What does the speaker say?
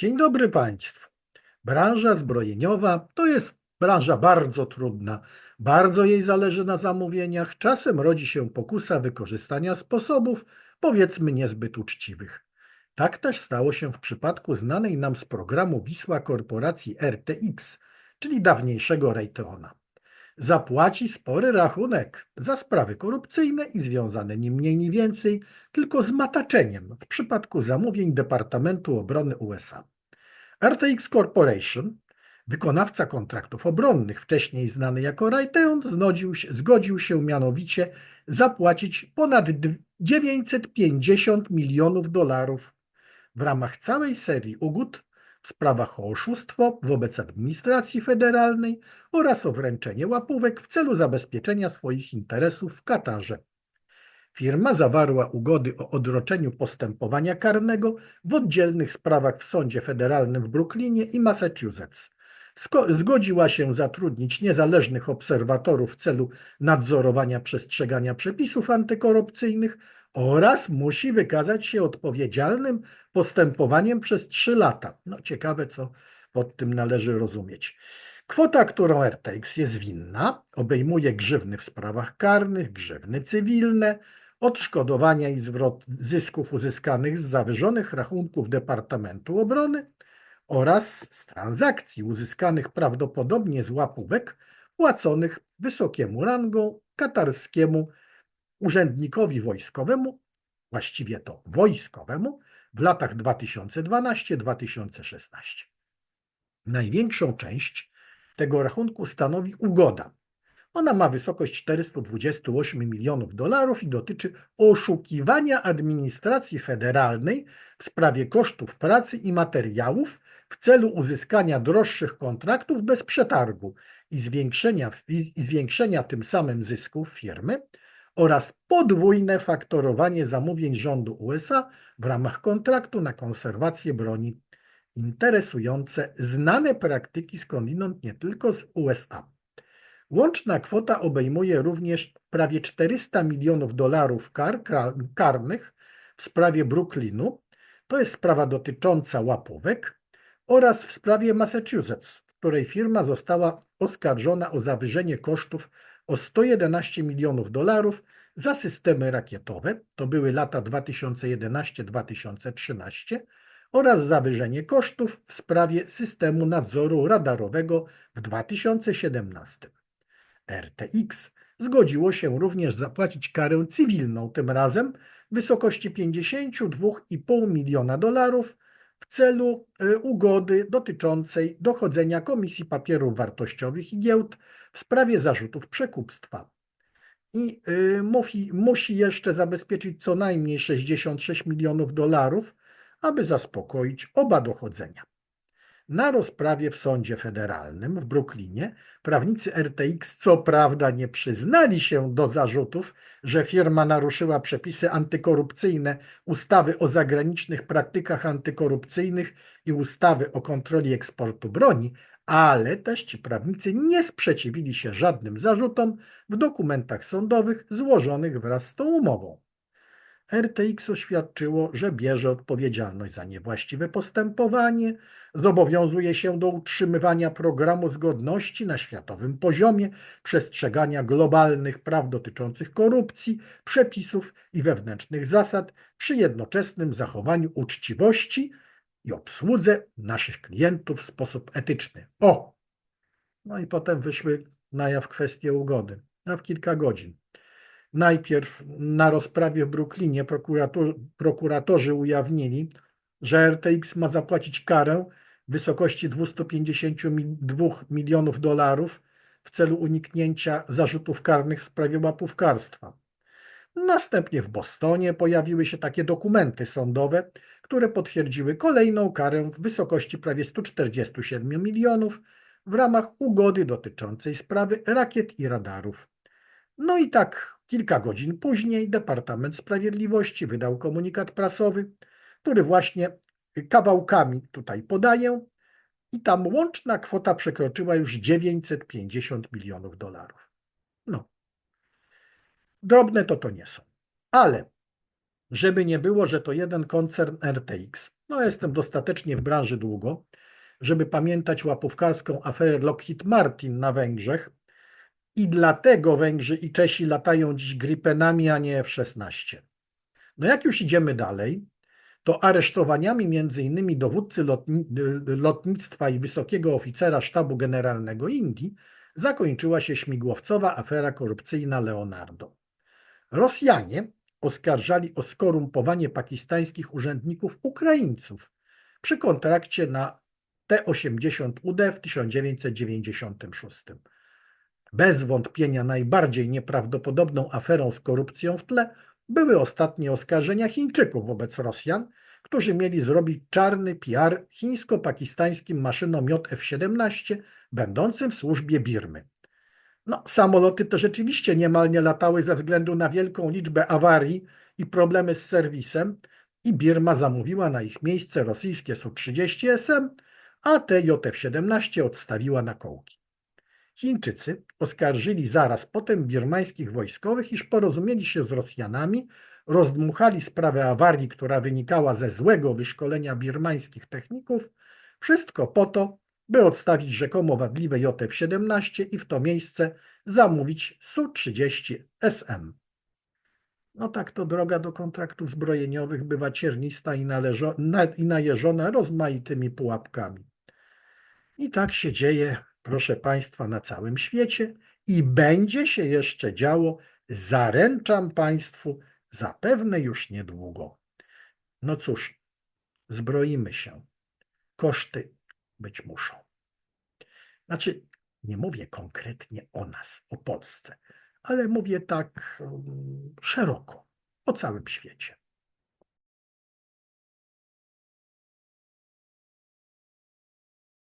Dzień dobry Państwu. Branża zbrojeniowa to jest branża bardzo trudna. Bardzo jej zależy na zamówieniach. Czasem rodzi się pokusa wykorzystania sposobów, powiedzmy, niezbyt uczciwych. Tak też stało się w przypadku znanej nam z programu Wisła korporacji RTX, czyli dawniejszego Raytheona. Zapłaci spory rachunek za sprawy korupcyjne i związane nie mniej ni więcej tylko z mataczeniem w przypadku zamówień Departamentu Obrony USA. RTX Corporation, wykonawca kontraktów obronnych, wcześniej znany jako Raytheon, zgodził się, zgodził się mianowicie zapłacić ponad 950 milionów dolarów w ramach całej serii ugód w sprawach o oszustwo wobec administracji federalnej oraz o wręczenie łapówek w celu zabezpieczenia swoich interesów w Katarze. Firma zawarła ugody o odroczeniu postępowania karnego w oddzielnych sprawach w Sądzie Federalnym w Brooklynie i Massachusetts. Zgodziła się zatrudnić niezależnych obserwatorów w celu nadzorowania przestrzegania przepisów antykorupcyjnych oraz musi wykazać się odpowiedzialnym postępowaniem przez trzy lata. No ciekawe, co pod tym należy rozumieć. Kwota, którą RTX jest winna, obejmuje grzywny w sprawach karnych, grzywny cywilne, odszkodowania i zwrot zysków uzyskanych z zawyżonych rachunków Departamentu Obrony oraz z transakcji uzyskanych prawdopodobnie z łapówek płaconych wysokiemu rangą katarskiemu urzędnikowi wojskowemu, właściwie to wojskowemu, w latach 2012-2016. Największą część tego rachunku stanowi ugoda. Ona ma wysokość 428 milionów dolarów i dotyczy oszukiwania administracji federalnej w sprawie kosztów pracy i materiałów w celu uzyskania droższych kontraktów bez przetargu i zwiększenia, i zwiększenia tym samym zysków firmy oraz podwójne faktorowanie zamówień rządu USA w ramach kontraktu na konserwację broni interesujące znane praktyki skądinąd nie tylko z USA. Łączna kwota obejmuje również prawie 400 milionów dolarów kar karnych w sprawie Brooklynu, to jest sprawa dotycząca łapówek, oraz w sprawie Massachusetts, w której firma została oskarżona o zawyżenie kosztów o 111 milionów dolarów za systemy rakietowe, to były lata 2011-2013, oraz zawyżenie kosztów w sprawie systemu nadzoru radarowego w 2017. RTX zgodziło się również zapłacić karę cywilną, tym razem w wysokości 52,5 miliona dolarów w celu y, ugody dotyczącej dochodzenia Komisji Papierów Wartościowych i Giełd w sprawie zarzutów przekupstwa. I y, musi, musi jeszcze zabezpieczyć co najmniej 66 milionów dolarów, aby zaspokoić oba dochodzenia. Na rozprawie w sądzie federalnym w Brooklynie prawnicy RTX co prawda nie przyznali się do zarzutów, że firma naruszyła przepisy antykorupcyjne ustawy o zagranicznych praktykach antykorupcyjnych i ustawy o kontroli eksportu broni, ale też ci prawnicy nie sprzeciwili się żadnym zarzutom w dokumentach sądowych złożonych wraz z tą umową. RTX oświadczyło, że bierze odpowiedzialność za niewłaściwe postępowanie, zobowiązuje się do utrzymywania programu zgodności na światowym poziomie, przestrzegania globalnych praw dotyczących korupcji, przepisów i wewnętrznych zasad przy jednoczesnym zachowaniu uczciwości i obsłudze naszych klientów w sposób etyczny. O! No i potem wyszły na jaw kwestie ugody, a w kilka godzin. Najpierw na rozprawie w Brooklynie prokurator, prokuratorzy ujawnili, że RTX ma zapłacić karę w wysokości 252 milionów dolarów w celu uniknięcia zarzutów karnych w sprawie łapówkarstwa. Następnie w Bostonie pojawiły się takie dokumenty sądowe, które potwierdziły kolejną karę w wysokości prawie 147 milionów w ramach ugody dotyczącej sprawy rakiet i radarów. No i tak kilka godzin później Departament Sprawiedliwości wydał komunikat prasowy, który właśnie kawałkami tutaj podaję i tam łączna kwota przekroczyła już 950 milionów dolarów. No. Drobne to to nie są. Ale żeby nie było, że to jeden koncern RTX, No, jestem dostatecznie w branży długo, żeby pamiętać łapówkarską aferę Lockheed Martin na Węgrzech i dlatego Węgrzy i Czesi latają dziś Gripenami, a nie F-16. No jak już idziemy dalej, to aresztowaniami między dowódcy lotni lotnictwa i wysokiego oficera sztabu generalnego Indii zakończyła się śmigłowcowa afera korupcyjna Leonardo. Rosjanie oskarżali o skorumpowanie pakistańskich urzędników Ukraińców przy kontrakcie na T-80UD w 1996. Bez wątpienia najbardziej nieprawdopodobną aferą z korupcją w tle były ostatnie oskarżenia Chińczyków wobec Rosjan, którzy mieli zrobić czarny PR chińsko-pakistańskim maszynom JF-17 będącym w służbie Birmy. No, samoloty te rzeczywiście niemal nie latały ze względu na wielką liczbę awarii i problemy z serwisem i Birma zamówiła na ich miejsce rosyjskie Su-30 SM, a te JF-17 odstawiła na kołki. Chińczycy oskarżyli zaraz potem birmańskich wojskowych, iż porozumieli się z Rosjanami, rozdmuchali sprawę awarii, która wynikała ze złego wyszkolenia birmańskich techników, wszystko po to, by odstawić rzekomo wadliwe JF-17 i w to miejsce zamówić Su-30 SM. No tak to droga do kontraktów zbrojeniowych bywa ciernista i, należo, na, i najeżona rozmaitymi pułapkami. I tak się dzieje, proszę Państwa, na całym świecie i będzie się jeszcze działo, zaręczam Państwu, zapewne już niedługo. No cóż, zbroimy się. Koszty być muszą. Znaczy, nie mówię konkretnie o nas, o Polsce, ale mówię tak um, szeroko, o całym świecie.